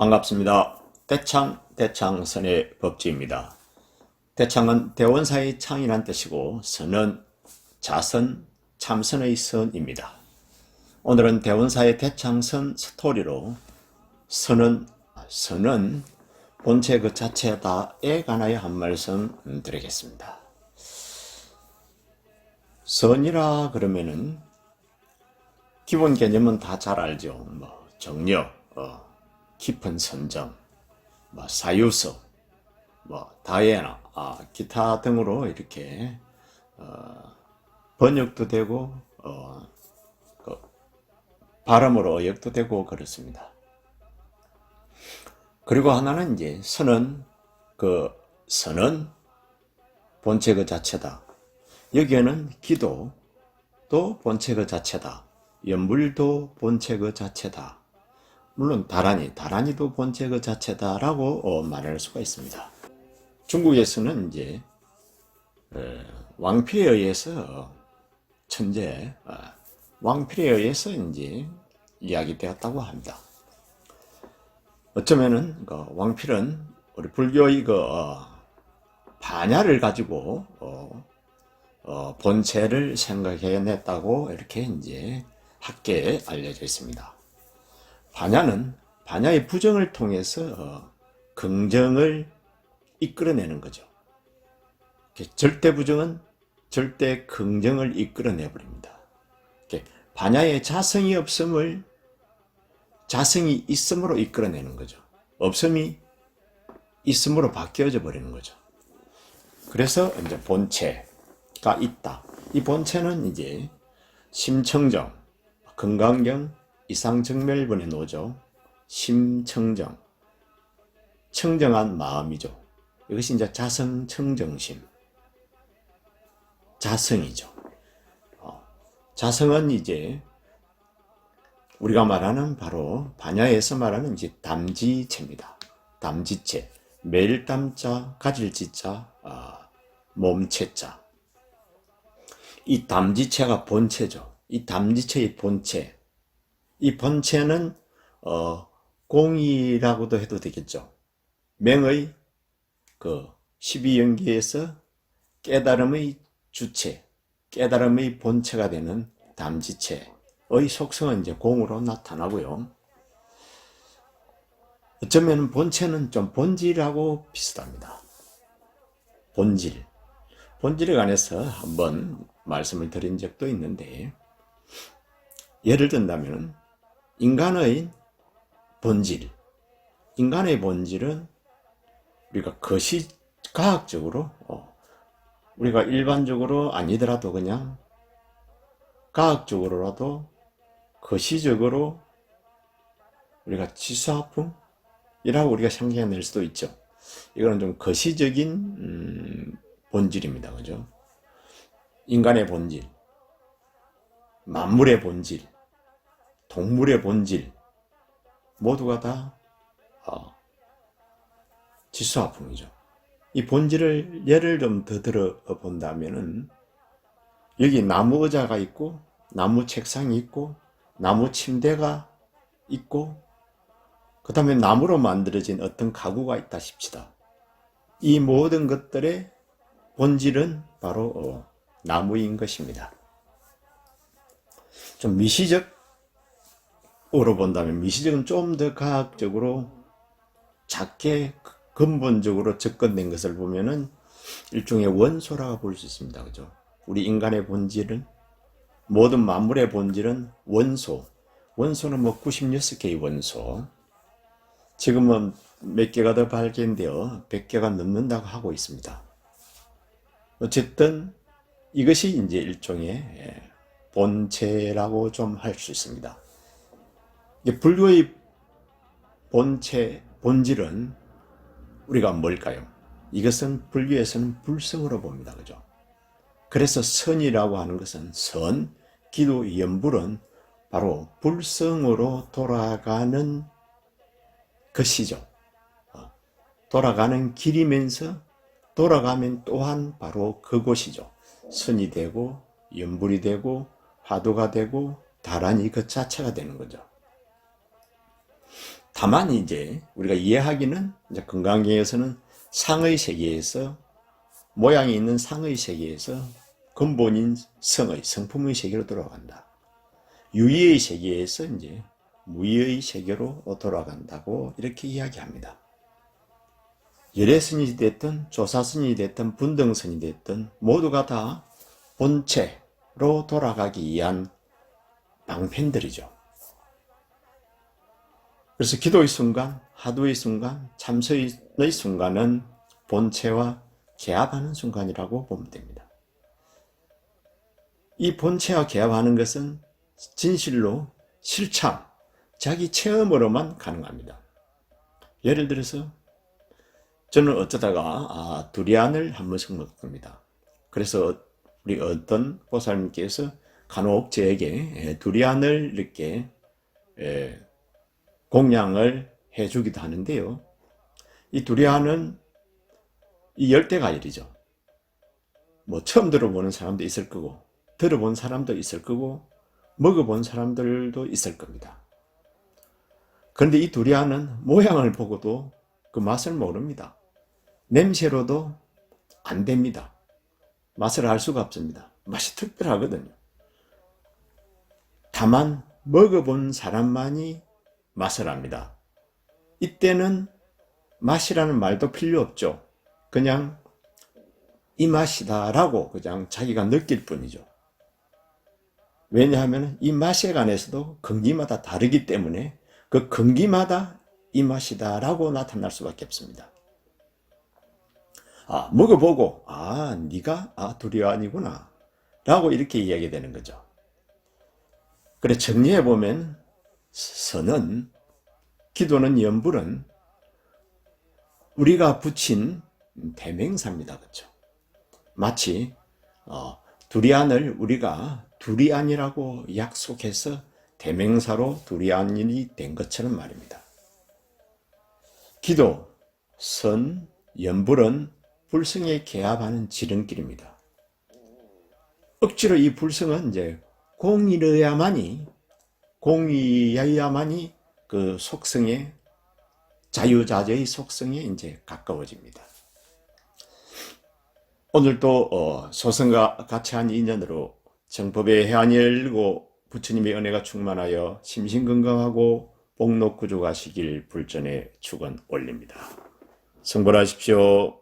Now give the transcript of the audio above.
반갑습니다. 대창, 대창선의 법지입니다. 대창은 대원사의 창이란 뜻이고 선은 자선, 참선의 선입니다. 오늘은 대원사의 대창선 스토리로 선은, 선은 본체 그 자체다에 관하여 한 말씀 드리겠습니다. 선이라 그러면은 기본 개념은 다 잘 알죠. 뭐 정력, 어, 깊은 선정, 뭐 사유서, 뭐 다이애나, 아, 기타 등으로 이렇게 어, 번역도 되고 어, 그 발음으로 어역도 되고 그렇습니다. 그리고 하나는 이제 선은 그 선은 본체 그 자체다. 여기에는 기도 또 본체 그 자체다. 연불도 본체 그 자체다. 물론 다란이, 다란이도 본체 그 자체다라고 어, 말할 수가 있습니다. 중국에서는 이제 어, 왕필에 의해서 천재 어, 왕필에 의해서 이제 이야기되었다고 합니다. 어쩌면은 그 왕필은 우리 불교의 그 어, 반야를 가지고 어, 어, 본체를 생각해냈다고 이렇게 이제 학계에 알려져 있습니다. 반야는 반야의 부정을 통해서 어, 긍정을 이끌어내는 거죠. 절대 부정은 절대 긍정을 이끌어내 버립니다. 반야의 자성이 없음을 자성이 있음으로 이끌어내는 거죠. 없음이 있음으로 바뀌어져 버리는 거죠. 그래서 이제 본체가 있다. 이 본체는 이제 심청정, 건강경, 이상정멸분의 노조, 심청정, 청정한 마음이죠. 이것이 이제 자성청정심, 자성이죠. 어, 자성은 이제 우리가 말하는 바로 반야에서 말하는 이제 담지체입니다. 담지체, 매일 담자, 가질 지자, 아, 몸체자. 이 담지체가 본체죠. 이 담지체의 본체. 이 본체는 어, 공이라고도 해도 되겠죠. 맹의 그 12연기에서 깨달음의 주체, 깨달음의 본체가 되는 담지체의 속성은 이제 공으로 나타나고요. 어쩌면 본체는 좀 본질하고 비슷합니다. 본질. 본질에 관해서 한번 말씀을 드린 적도 있는데, 예를 든다면, 인간의 본질. 인간의 본질은 우리가 거시, 과학적으로, 어, 우리가 일반적으로 아니더라도 그냥 과학적으로라도 거시적으로 우리가 치수화풍이라고 우리가 상징해낼 수도 있죠. 이거는 좀 거시적인 음, 본질입니다. 그죠? 인간의 본질, 만물의 본질, 동물의 본질 모두가 다 어, 지수화풍이죠. 이 본질을 예를 좀 더 들어 본다면은 여기 나무 의자가 있고 나무 책상이 있고 나무 침대가 있고 그 다음에 나무로 만들어진 어떤 가구가 있다 싶시다. 이 모든 것들의 본질은 바로 어, 나무인 것입니다. 좀 미시적 으로 본다면 미시적은 좀 더 과학적으로 작게 근본적으로 접근된 것을 보면은 일종의 원소라고 볼 수 있습니다. 그죠? 우리 인간의 본질은 모든 만물의 본질은 원소. 원소는 뭐 96개의 원소. 지금은 몇 개가 더 발견되어 100개가 넘는다고 하고 있습니다. 어쨌든 이것이 이제 일종의 본체라고 좀 할 수 있습니다. 불교의 본체, 본질은 우리가 뭘까요? 이것은 불교에서는 불성으로 봅니다. 그죠? 그래서 선이라고 하는 것은 선, 기도, 연불은 바로 불성으로 돌아가는 것이죠. 어, 돌아가는 길이면서 돌아가면 또한 바로 그곳이죠. 선이 되고 연불이 되고 화두가 되고 다란이 그 자체가 되는 거죠. 다만 이제 우리가 이해하기는 이제 건강경에서는 상의 세계에서 모양이 있는 상의 세계에서 근본인 성의 성품의 세계로 돌아간다. 유의의 세계에서 이제 무의의 세계로 돌아간다고 이렇게 이야기합니다. 열애선이 됐든 조사선이 됐든 분등선이 됐든 모두가 다 본체로 돌아가기 위한 방편들이죠. 그래서 기도의 순간, 하도의 순간, 참서의 순간은 본체와 개합하는 순간이라고 보면 됩니다. 이 본체와 개합하는 것은 진실로 실참, 자기 체험으로만 가능합니다. 예를 들어서 저는 어쩌다가 아, 두리안을 한 번씩 먹습니다. 그래서 우리 어떤 보살님께서 간혹 저에게 예, 두리안을 이렇게 예, 공양을 해주기도 하는데요. 이 두리안은 이 열대과일이죠. 뭐 처음 들어보는 사람도 있을 거고 들어본 사람도 있을 거고 먹어본 사람들도 있을 겁니다. 그런데 이 두리안은 모양을 보고도 그 맛을 모릅니다. 냄새로도 안 됩니다. 맛을 알 수가 없습니다. 맛이 특별하거든요. 다만 먹어본 사람만이 맛을 압니다. 이때는 맛이라는 말도 필요 없죠. 그냥 이 맛이다라고 그냥 자기가 느낄 뿐이죠. 왜냐하면 이 맛에 관해서도 근기마다 다르기 때문에 그 근기마다 이 맛이다라고 나타날 수밖에 없습니다. 아, 먹어보고, 아, 네가 아, 두리안이구나. 라고 이렇게 이야기 되는 거죠. 그래, 정리해 보면, 선은, 기도는 연불은, 우리가 붙인 대명사입니다. 그죠? 마치, 어, 두리안을 우리가 두리안이라고 약속해서 대명사로 두리안이 된 것처럼 말입니다. 기도, 선, 연불은 불성에 개합하는 지름길입니다. 억지로 이 불성은 이제 공이어야만이 공이어야만이 그 속성에 자유자재의 속성에 이제 가까워집니다. 오늘도 어, 소성과 같이 한 인연으로 정법의 해안이 열고 부처님의 은혜가 충만하여 심신건강하고 복록구조가시길 불전에 축원 올립니다. 성불하십시오.